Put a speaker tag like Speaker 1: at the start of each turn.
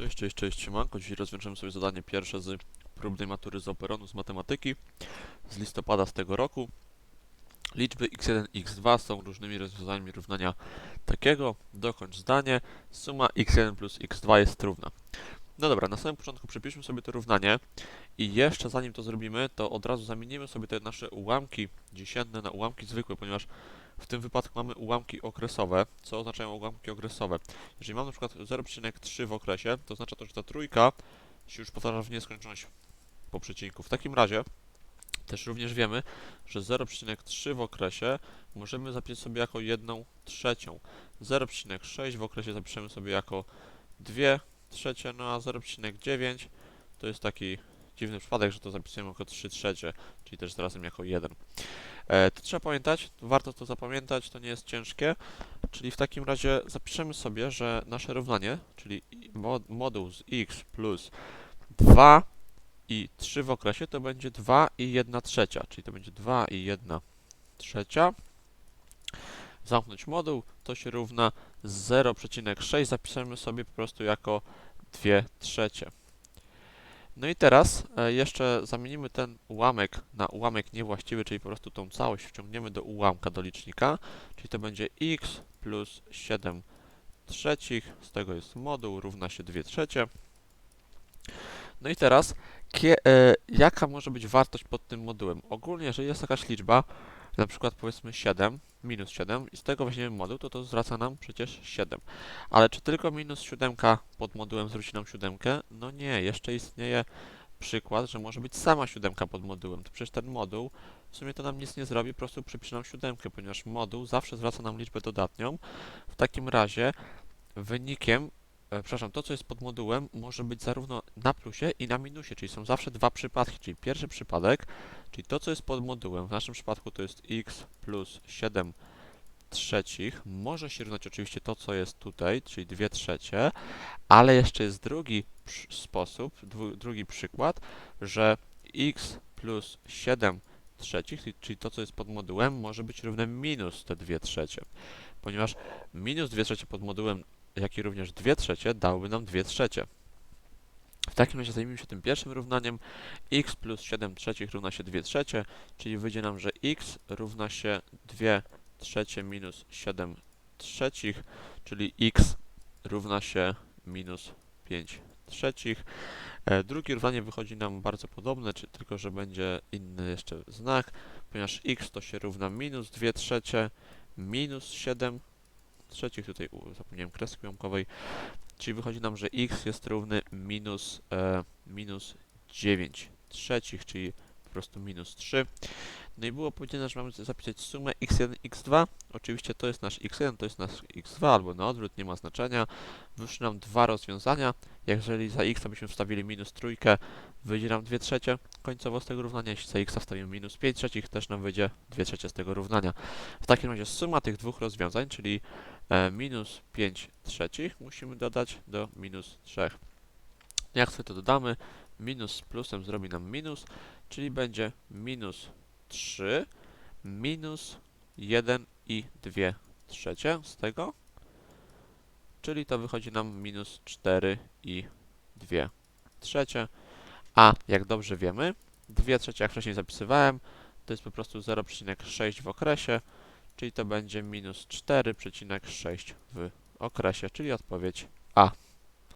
Speaker 1: Cześć, cześć, cześć, siemanko. Dzisiaj rozwiążemy sobie zadanie pierwsze z próbnej matury z Operonu z matematyki z listopada z tego roku. Liczby x1 i x2 są różnymi rozwiązaniami równania takiego. Dokończ zdanie. Suma x1 plus x2 jest równa. No dobra, na samym początku przepiszmy sobie to równanie i jeszcze zanim to zrobimy, to od razu zamienimy sobie te nasze ułamki dziesiętne na ułamki zwykłe, ponieważ w tym wypadku mamy ułamki okresowe. Co oznaczają ułamki okresowe? Jeżeli mam na przykład 0,3 w okresie, to oznacza to, że ta trójka się już powtarza w nieskończoność po przecinku. W takim razie też również wiemy, że 0,3 w okresie możemy zapisać sobie jako 1 trzecią. 0,6 w okresie zapiszemy sobie jako 2 trzecie, no a 0,9 to jest taki dziwny przypadek, że to zapisujemy jako 3 trzecie, czyli też zarazem jako 1. E, to trzeba pamiętać, warto to zapamiętać, to nie jest ciężkie. Czyli w takim razie zapiszemy sobie, że nasze równanie, czyli i- mo- moduł z x plus 2 i 3 w okresie, to będzie 2 i 1 trzecia, czyli to będzie 2 i 1 trzecia. Zamknąć moduł, to się równa 0,6, zapiszemy sobie po prostu jako 2 trzecie. No i teraz e, jeszcze zamienimy ten ułamek na ułamek niewłaściwy, czyli po prostu tą całość wciągniemy do ułamka, do licznika, czyli to będzie x plus 7 trzecich, z tego jest moduł, równa się 2 trzecie. No i teraz, kie, e, jaka może być wartość pod tym modułem? Ogólnie, jeżeli jest jakaś liczba, na przykład powiedzmy 7, minus 7 i z tego weźmiemy moduł, to to zwraca nam przecież 7. Ale czy tylko minus 7 pod modułem zwróci nam 7? No nie, jeszcze istnieje przykład, że może być sama 7 pod modułem. To przecież ten moduł w sumie to nam nic nie zrobi, po prostu przypisze nam 7, ponieważ moduł zawsze zwraca nam liczbę dodatnią. W takim razie wynikiem, e, przepraszam, to co jest pod modułem może być zarówno na plusie i na minusie, czyli są zawsze dwa przypadki, czyli pierwszy przypadek, czyli to co jest pod modułem, w naszym przypadku to jest x plus 7 trzecich, może się równać oczywiście to co jest tutaj, czyli 2 trzecie, ale jeszcze jest drugi sposób, drugi przykład, że x plus 7 trzecich, czyli to, co jest pod modułem, może być równe minus te 2 trzecie. Ponieważ minus 2 trzecie pod modułem, jak i również 2 trzecie, dałoby nam 2 trzecie. W takim razie zajmijmy się tym pierwszym równaniem. x plus 7 trzecich równa się 2 trzecie, czyli wyjdzie nam, że x równa się 2 trzecie minus 7 trzecich, czyli x równa się minus 5 trzecich. E, drugie równanie wychodzi nam bardzo podobne, czy tylko, że będzie inny jeszcze znak, ponieważ x to się równa minus 2 trzecie minus 7 trzecich, tutaj zapomniałem kreski ułamkowej, czyli wychodzi nam, że x jest równy minus, e, minus 9 trzecich, czyli po prostu minus 3. No i było powiedziane, że mamy zapisać sumę x1, x2. Oczywiście to jest nasz x1, to jest nasz x2, albo na odwrót, nie ma znaczenia. Wyszły nam dwa rozwiązania. Jeżeli za x byśmy wstawili minus trójkę, wyjdzie nam 2 trzecie końcowo z tego równania. Jeśli za x wstawimy minus 5 trzecich, też nam wyjdzie 2 trzecie z tego równania. W takim razie suma tych dwóch rozwiązań, czyli e, minus 5 trzecich, musimy dodać do minus 3. Jak sobie to dodamy? Minus z plusem zrobi nam minus, czyli będzie minus 3 minus 1 i 2 trzecie z tego, czyli to wychodzi nam minus 4 i 2 trzecie, a jak dobrze wiemy, 2 trzecie jak wcześniej zapisywałem, to jest po prostu 0,6 w okresie, czyli to będzie minus 4,6 w okresie, czyli odpowiedź A.